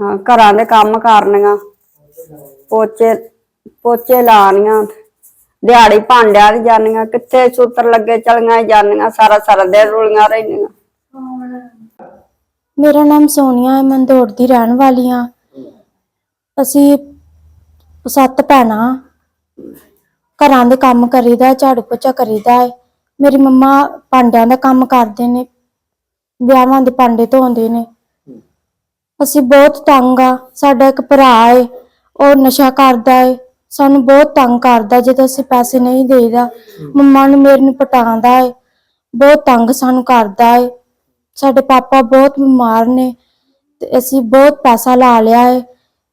ਹਾਂ ਘਰਾਂ ਦੇ ਕੰਮ ਕਰਨੀਆਂ ਪੋਚੇ ਪੋਚੇ ਲਾਣੀਆਂ ਦਿਹਾੜੀ ਭਾਂਡਿਆਂ ਦੀ ਜਾਣੀਆਂ ਕਿੱਥੇ ਸੂਤਰ ਲੱਗੇ ਚਲੀਆਂ ਜਾਣੀਆਂ ਸਾਰਾ ਸਾਰਾ ਦਿਨ ਰੁਲੀਆਂ ਰਹਿੰਦੀਆਂ। ਮੇਰਾ ਨਾਮ ਸੋਨੀਆ ਹੈ ਮੈਂ ਦੌੜ ਦੀ ਰਹਿਣ ਵਾਲੀ ਹਾਂ। ਅਸੀਂ ਸੱਤ ਭੈਣਾਂ ਘਰਾਂ ਦੇ ਕੰਮ ਕਰੀਦਾ ਝਾੜੂ ਪੋਚਾ ਕਰੀਦਾ ਹੈ। ਮੇਰੀ ਮੰਮਾ ਭਾਂਡਿਆਂ ਦਾ ਕੰਮ ਕਰਦੇ ਨੇ ਵਿਆਹਾਂ ਦੇ ਭਾਂਡੇ ਧੋਂਦੇ ਨੇ। ਅਸੀਂ ਬਹੁਤ ਤੰਗ ਆ ਸਾਡਾ ਇੱਕ ਭਰਾ ਹੈ ਉਹ ਨਸ਼ਾ ਕਰਦਾ ਹੈ ਸਾਨੂੰ ਬਹੁਤ ਤੰਗ ਕਰਦਾ ਜਦੋਂ ਅਸੀਂ ਪੈਸੇ ਨਹੀਂ ਦੇਈਦਾ ਮੰਮਾ ਨੂੰ ਮੇਰੇ ਨੂੰ ਪਟਾਉਂਦਾ ਹੈ ਬਹੁਤ ਤੰਗ ਸਾਨੂੰ ਕਰਦਾ ਹੈ ਸਾਡੇ ਪਾਪਾ ਬਹੁਤ ਬਿਮਾਰ ਨੇ ਤੇ ਅਸੀਂ ਬਹੁਤ ਪੈਸਾ ਲਾ ਲਿਆ ਹੈ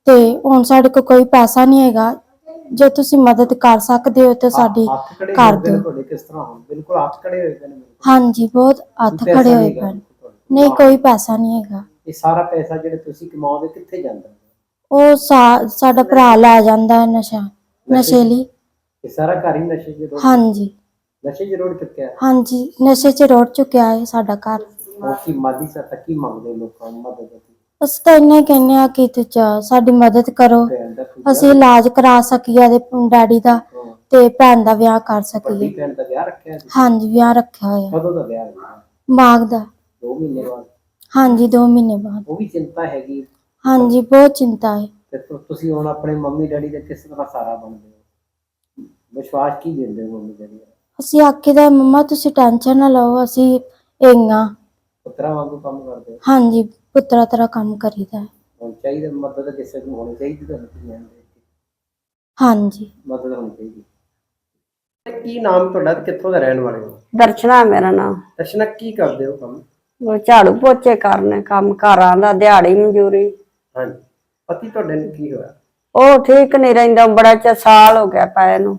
ਤੇ ਹੁਣ ਸਾਡੇ ਕੋਲ ਕੋਈ ਪੈਸਾ ਨਹੀਂ ਹੈਗਾ ਜੇ ਤੁਸੀਂ ਮਦਦ ਕਰ ਸਕਦੇ ਹੋ ਤਾਂ ਸਾਡੀ ਹੱਥ ਖੜੇ ਕਰ ਹੋਏ ਨੇ ਦਿਓ। ਤੁਹਾਡੇ ਕਿਸ ਤਰ੍ਹਾਂ ਹੁਣ ਬਿਲਕੁਲ ਹੱਥ ਖੜੇ ਹੋਏ ਪਏ ਨੇ ਮੇਰੇ ਹਾਂਜੀ ਬਹੁਤ ਹੱਥ ਪੈਸਾ ਖੜੇ ਹੋਏ ਨਹੀਂ ਹੈਗਾ। ਪਏ। ਨਹੀਂ ਕੋਈ ਪੈਸਾ ਨਹੀਂ ਹੈਗਾ। ਇਹ ਸਾਰਾ ਪੈਸਾ ਜਿਹੜੇ ਤੁਸੀਂ ਕਮਾਉਂਦੇ ਕਿੱਥੇ ਜਾਂਦਾ? ਉਹ ਸਾ- ਸਾਡਾ ਭਰਾ ਲੈ ਜਾਂਦਾ ਹੈ ਨਸ਼ਾ ਨਸ਼ੇ ਲਈ। ਇਹ ਸਾਰਾ ਘਰ ਹੀ ਨਸ਼ੇ ਚ ਰੋੜ ਹਾਂਜੀ। ਨਸ਼ੇ ਚ ਰੋੜ ਚੁੱਕਿਆ ਹੈ। ਹਾਂਜੀ ਨਸ਼ੇ 'ਚ ਰੋੜ ਚੁੱਕਿਆ ਹੈ ਸਾਡਾ ਘਰ। ਹੋਰ ਕੀ ਮਾਦੀ ਸਹਾਇਤਾ ਕੀ ਮੰਗਦੇ ਲੋਕਾਂ ਨੂੰ ਮਦਦ ਦੀ? ਅਸੀਂ ਤਾਂ ਇੰਨਾ ਹੀ ਕਹਿੰਦੇ ਆ ਕਿ ਤੁਸੀਂ ਸਾਡੀ ਮਦਦ ਕਰੋ। ਭੈਣ ਦਾ ਅਸੀਂ ਇਲਾਜ ਕਰਾ ਸਕੀਏ ਇਹਦੇ ਡੈਡੀ ਦਾ ਹਾਂ। ਤੇ ਭੈਣ ਦਾ ਵਿਆਹ ਕਰ ਵੱਡੀ ਸਕੀਏ ਭੈਣ ਦਾ ਵਿਆਹ ਰੱਖਿਆ ਹੈ? ਹਾਂਜੀ ਵਿਆਹ ਰੱਖਿਆ ਹੋਇਆ। ਕਦੋਂ ਦਾ ਵਿਆਹ ਹੈ ਮਾਘ ਦਾ। ਦੋ ਮਹੀਨੇ ਬਾਅਦ। ਹਾਂਜੀ 2 ਮਹੀਨੇ ਬਾਅਦ। ਉਹ ਵੀ ਚਿੰਤਾ ਹੈਗੀ ਹਾਂਜੀ ਬਹੁਤ ਚਿੰਤਾ ਹੈ। ਤੇ ਤੁ- ਤੁਸੀਂ ਹੁਣ ਆਪਣੇ ਮੰਮੀ ਡੈਡੀ ਦਾ ਕਿਸ ਤਰ੍ਹਾਂ ਸਾਰਾ ਬਣਦੇ ਹੋ? ਵਿਸ਼ਵਾਸ ਕੀ ਦਿੰਦੇ ਹੋ ਮੰਮੀ ਡੈਡੀ ਦਾ? ਅਸੀਂ ਆਖੀਦਾ ਮੰਮਾ ਤੁਸੀਂ ਟੈਨਸ਼ਨ ਨਾ ਲਓ ਅਸੀਂ ਇੰਗਾ। ਪੁੱਤਰਾ ਵਾਂਗੂ ਕੰਮ ਕਰਦੇ ਹੋ? ਹਾਂਜੀ ਪੁੱਤਰਾ ਤਰ੍ਹਾਂ ਕੰਮ ਕਰੀਦਾ ਹੈ। ਹੁਣ ਚਾਹੀਦਾ ਮਦਦ ਕਿਸੇ ਨੂੰ ਹੋਣੀ ਚਾਹੀਦੀ ਤੁਹਾਨੂੰ ਕੀ ਕਹਿੰਦੇ ਹਾਂਜੀ। ਮਦਦ ਹੋਣੀ ਚਾਹੀਦੀ। ਕੀ ਨਾਮ ਤੁਹਾਡਾ ਤੇ ਕਿੱਥੋਂ ਦਾ ਰਹਿਣ ਵਾਲੇ ਹੋ? ਦਰਸ਼ਨਾ ਮੇਰਾ ਨਾਮ। ਦਰਸ਼ਨਾ ਕੀ ਕਰਦੇ ਹੋ ਕੰਮ? ਉਹ ਝਾੜੂ ਪੋਚੇ ਕਰਨੇ ਕੰਮ ਘਰਾਂ ਦਾ ਦਿਹਾੜੀ ਮਨਜ਼ੂਰੀ ਹਾਂਜੀ। ਪਤੀ ਤੁਹਾਡੇ ਨੂੰ ਕੀ ਹੋਇਆ? ਉਹ ਠੀਕ ਨਹੀਂ ਰਹਿੰਦਾ ਬੜਾ ਚਾ ਸਾਲ ਹੋ ਗਿਆ ਪਏ ਨੂੰ।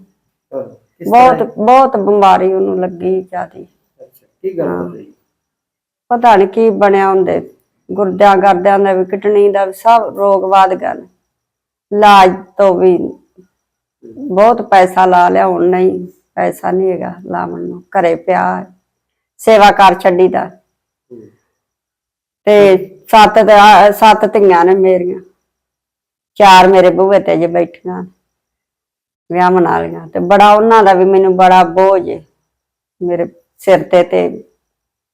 ਹਾਂ, ਕਿਸ ਤਰ੍ਹਾਂ ਬਹੁਤ ਬਹੁਤ ਬਿਮਾਰੀ ਉਹਨੂੰ ਲੱਗੀ ਜਿਆਦੀ। ਅੱਛਾ ਕੀ ਗੱਲ ਹੋਈ? ਪਤਾ ਨਹੀਂ ਕੀ ਬਣਿਆ ਹੁੰਦੇ ਗੁਰਦਿਆਂ ਗਰਦਿਆਂ ਦਾ ਵੀ ਕਿਡਨੀ ਦਾ ਵੀ ਸਭ ਰੋਗ ਵੱਧ ਗਏ ਨੇ। ਇਲਾਜ ਤੋਂ ਵੀ ਬਹੁਤ ਪੈਸਾ ਲਾ ਲਿਆ ਹੁਣ ਨਹੀਂ ਪੈਸਾ ਨਹੀਂ ਹੈਗਾ ਲਾਵਣ ਨੂੰ। ਘਰੇ ਪਿਆ ਹੈ। ਸੇਵਾ ਕਰ ਛੱਡੀ ਦਾ। ਤੇ ਸੱਤ ਤੇ- ਸੱਤ ਧੀਆਂ ਨੇ ਮੇਰੀਆਂ। ਚਾਰ ਮੇਰੇ ਬੂਹੇ ਤੇ ਜੇ ਬੈਠੀਆਂ ਵਿਆਹ ਮਨਾ ਲਈਆਂ। ਤੇ ਬੜਾ ਉਹਨਾਂ ਦਾ ਵੀ ਮੈਨੂੰ ਬੜਾ ਬੋਝ ਹੈ ਮੇਰੇ ਸਿਰ ਤੇ ਤੇ।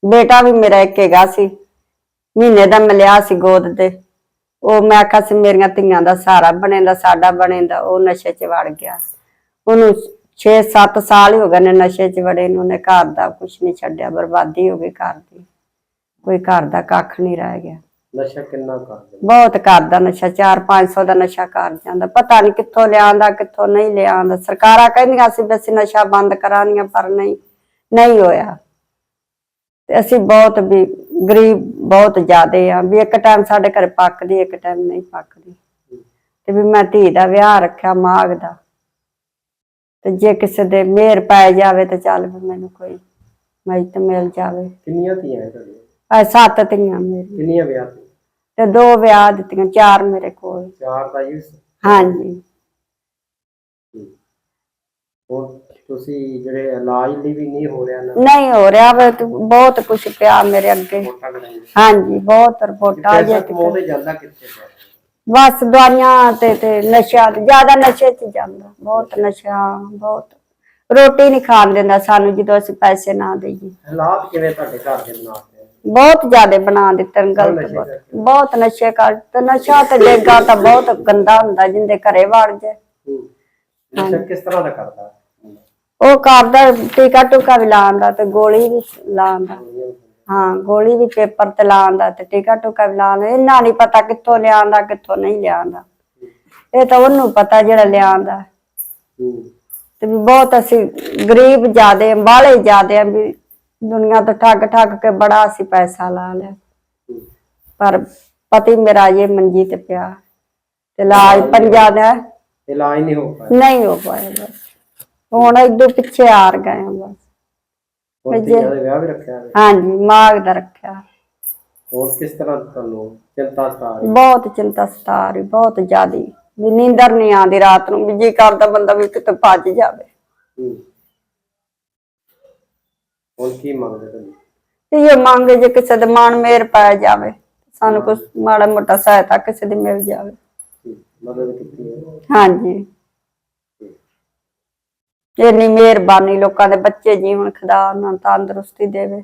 ਬੇਟਾ ਵੀ ਮੇਰਾ ਇੱਕ ਹੈਗਾ ਸੀ, ਮਹੀਨੇ ਦਾ ਮਿਲਿਆ ਸੀ ਗੋਦ ਤੇ। ਉਹ ਮੈਂ ਆਖਿਆ ਸੀ ਮੇਰੀਆਂ ਧੀਆਂ ਦਾ ਸਹਾਰਾ ਬਣੇਦਾ, ਸਾਡਾ ਬਣੇਦਾ, ਉਹ ਨਸ਼ੇ 'ਚ ਵੜ ਗਿਆ। ਉਹਨੂੰ 6-7 ਸਾਲ ਹੀ ਹੋ ਗਏ ਨੇ ਨਸ਼ੇ 'ਚ ਵੜੇ ਨੂੰ, ਉਹਨੇ ਘਰ ਦਾ ਕੁਝ ਨਹੀਂ ਛੱਡਿਆ, ਬਰਬਾਦੀ ਹੋ ਗਈ ਘਰ ਦੀ। ਕੋਈ ਘਰ ਦਾ ਕੱਖ ਨਹੀਂ ਰਹਿ ਗਿਆ। ਨਸ਼ਾ ਕਿੰਨਾ ਕਰਦੇ ਬਹੁਤ ਕਰਦਾ ਨਸ਼ਾ 4-500 ਦਾ ਨਸ਼ਾ ਕਰ ਜਾਂਦਾ। ਪਤਾ ਨਹੀਂ ਕਿੱਥੋਂ ਲਿਆਂਦਾ ਕਿੱਥੋਂ ਨਹੀਂ ਲਿਆਂਦਾ। ਸਰਕਾਰਾਂ ਕਹਿੰਦੀਆਂ ਸੀ ਵੀ ਅਸੀਂ ਨਸ਼ਾ ਬੰਦ ਕਰਾਂਗੀਆਂ ਪਰ ਨਹੀਂ ਨਹੀਂ ਹੋਇਆ। ਤੇ ਅਸੀਂ ਬਹੁਤ ਵੀ ਗਰੀਬ ਬਹੁਤ ਜ਼ਿਆਦੇ ਆ ਵੀ ਇੱਕ ਟਾਈਮ ਸਾਡੇ ਘਰ ਪੱਕਦੀ ਇੱਕ ਟਾਈਮ ਨਹੀਂ ਪੱਕਦੀ। ਤੇ ਵੀ ਮੈਂ ਧੀ ਦਾ ਵਿਆਹ ਰੱਖਿਆ ਮਾਘ ਦਾ। ਤੇ ਜੇ ਕਿਸੇ ਦੇ ਮਿਹਰ ਪੈ ਜਾਵੇ ਤੇ ਚੱਲ ਵੀ ਮੈਨੂੰ ਕੋਈ ਮਦਦ ਮਿਲ ਜਾਵੇ। ਕਿੰਨੀਆਂ ਧੀਆਂ ਹੈ ਤੁਹਾਡੀਆਂ? ਸੱਤ ਧੀਆਂ ਮੇਰੀ ਕਿੰਨੀਆਂ ਵਿਆਹ ਤੇ? ਤੇ ਦੋ ਵਿਆਹ ਦਿੱਤੀਆਂ ਚਾਰ ਮੇਰੇ ਕੋਲ। ਚਾਰ ਦਾ ਯੂਸ ਹਾਂਜੀ। ਹੋਰ ਤੁਸੀਂ ਜਿਹੜੇ ਇਲਾਜ ਲਈ ਵੀ ਨਹੀਂ ਹੋ ਰਿਹਾ ਨਾ? ਨਹੀਂ ਹੋ ਰਿਹਾ ਵੇ ਤੇ ਬਹੁਤ ਕੁਝ ਪਿਆ ਮੇਰੇ ਅੱਗੇ। ਹਾਂਜੀ ਬਹੁਤ ਰਿਪੋਰਟਾਂ ਪੈਸਾ ਜੇ ਕਮਾਉਂਦੇ ਜਾਂਦਾ ਕਿੱਥੇ ਹੈ? ਬਸ ਦਵਾਈਆਂ ਤੇ ਤੇ ਨਸ਼ਾ ਤੇ ਜ਼ਿਆਦਾ ਨਸ਼ੇ 'ਚ ਜਾਂਦਾ। ਬਹੁਤ ਨਸ਼ਾ ਬਹੁਤ। ਰੋਟੀ ਨਹੀਂ ਖਾਣ ਦਿੰਦਾ ਸਾਨੂੰ ਜਦੋਂ ਅਸੀਂ ਪੈਸੇ ਨਾ ਦੇਈਏ। ਹਾਲਾਤ ਕਿਵੇਂ ਤੁਹਾਡੇ ਘਰ ਦੇ? ਬਹੁਤ ਜ਼ਿਆਦਾ ਬਣਾ ਦਿੱਤੇ ਨੇ ਗਲਤ ਬਹੁਤ। ਬਹੁਤ ਨਸ਼ੇ ਕਰ ਤੇ ਨਸ਼ਾ ਤੇ ਡੇਗਾ ਤਾਂ ਬਹੁਤ ਗੰਦਾ ਹੁੰਦਾ ਜਿੰਦੇ ਘਰੇ ਵੜ ਜਾਏ। ਹੂੰ। ਨਸ਼ਾ ਕਿਸ ਤਰ੍ਹਾਂ ਦਾ ਕਰਦਾ? ਉਹ ਕਰਦਾ ਟੀਕਾ ਟੂਕਾ ਵੀ ਲਾਉਂਦਾ ਤੇ ਗੋਲੀ ਵੀ ਲਾਉਂਦਾ। ਹਾਂ ਗੋਲੀ ਵੀ ਪੇਪਰ ਤੇ ਲਾਉਂਦਾ ਤੇ ਟੀਕਾ ਟੂਕਾ ਵੀ ਲਾਉਂਦਾ। ਇਹਨਾਂ ਨਹੀਂ ਪਤਾ ਕਿੱਥੋਂ ਲਿਆਂਦਾ ਕਿੱਥੋਂ ਨਹੀਂ ਲਿਆਂਦਾ ਇਹ ਤਾਂ ਉਹਨੂੰ ਪਤਾ ਜਿਹੜਾ ਲਿਆਂਦਾ ਹੂੰ। ਤੇ ਵੀ ਬਹੁਤ ਅਸੀਂ ਗਰੀਬ ਜਿਆਦੇ ਬਾਹਲੇ ਜਿਆਦੇ ਆ ਵੀ ਦੁਨੀਆ ਤੋਂ ਠੱਗ ਠੱਗ ਕੇ ਬੜਾ ਅਸੀਂ ਪੈਸਾ ਲਾ ਲਿਆ। ਪਰ ਪਤੀ ਮੇਰਾ ਜੇ ਮੰਜੀ ਤੇ ਪਿਆ ਤੇ ਇਲਾਜ ਪੰਜਾਂ ਦਾ ਇਲਾਜ ਨਹੀਂ ਹੋ ਪਾਇਆ। ਨਹੀਂ ਹੋ ਪਾਇਆ ਬਸ। ਹੁਣ ਇਦੋਂ ਪਿੱਛੇ ਹਾਰ ਗਏ ਹਾਂ ਬਸ। ਹੁਣ ਧੀਆਂ ਦਾ ਵਿਆਹ ਵੀ ਰੱਖਿਆ ਹੈ ਹਾਂਜੀ ਮਾਗ ਦਾ ਰੱਖਿਆ। ਹੋਰ ਕਿਸ ਤਰ੍ਹਾਂ ਤੁਹਾਨੂੰ ਚਿੰਤਾ ਸਤਾ ਰਹੀ? ਬਹੁਤ ਚਿੰਤਾ ਸਤਾ ਰਹੀ ਬਹੁਤ ਜ਼ਿਆਦੀ। ਵੀ ਨੀਂਦਰ ਨਹੀਂ ਆਉਂਦੀ ਰਾਤ ਨੂੰ ਵੀ ਜੀ ਕਰਦਾ ਬੰਦਾ ਵੀ ਕਿਤੇ ਭੱਜ ਜਾਵੇ। ਕੀ ਮੰਗਦੇ ਤੁਸੀਂ ਤੇ ਇਹ ਮੰਗ ਜੇ ਕਿਸੇ ਦੇ ਮਨ ਮੇਰ ਪੈ ਜਾਵੇ ਸਾਨੂੰ ਕੁਛ ਮਾੜਾ ਮੋਟਾ ਸਹਾਇਤਾ ਕਿਸੇ ਦੀ ਮਿਲ ਜਾਵੇ। ਠੀਕ ਮਦਦ ਕੀਤੀ ਹੈ। ਹਾਂਜੀ। ਇੰਨੀ ਮਿਹਰਬਾਨੀ ਲੋਕਾਂ ਦੇ ਬੱਚੇ ਜੀਵਨ ਖੁਦਾ ਉਹਨਾਂ ਨੂੰ ਤੰਦਰੁਸਤੀ ਦੇਵੇ।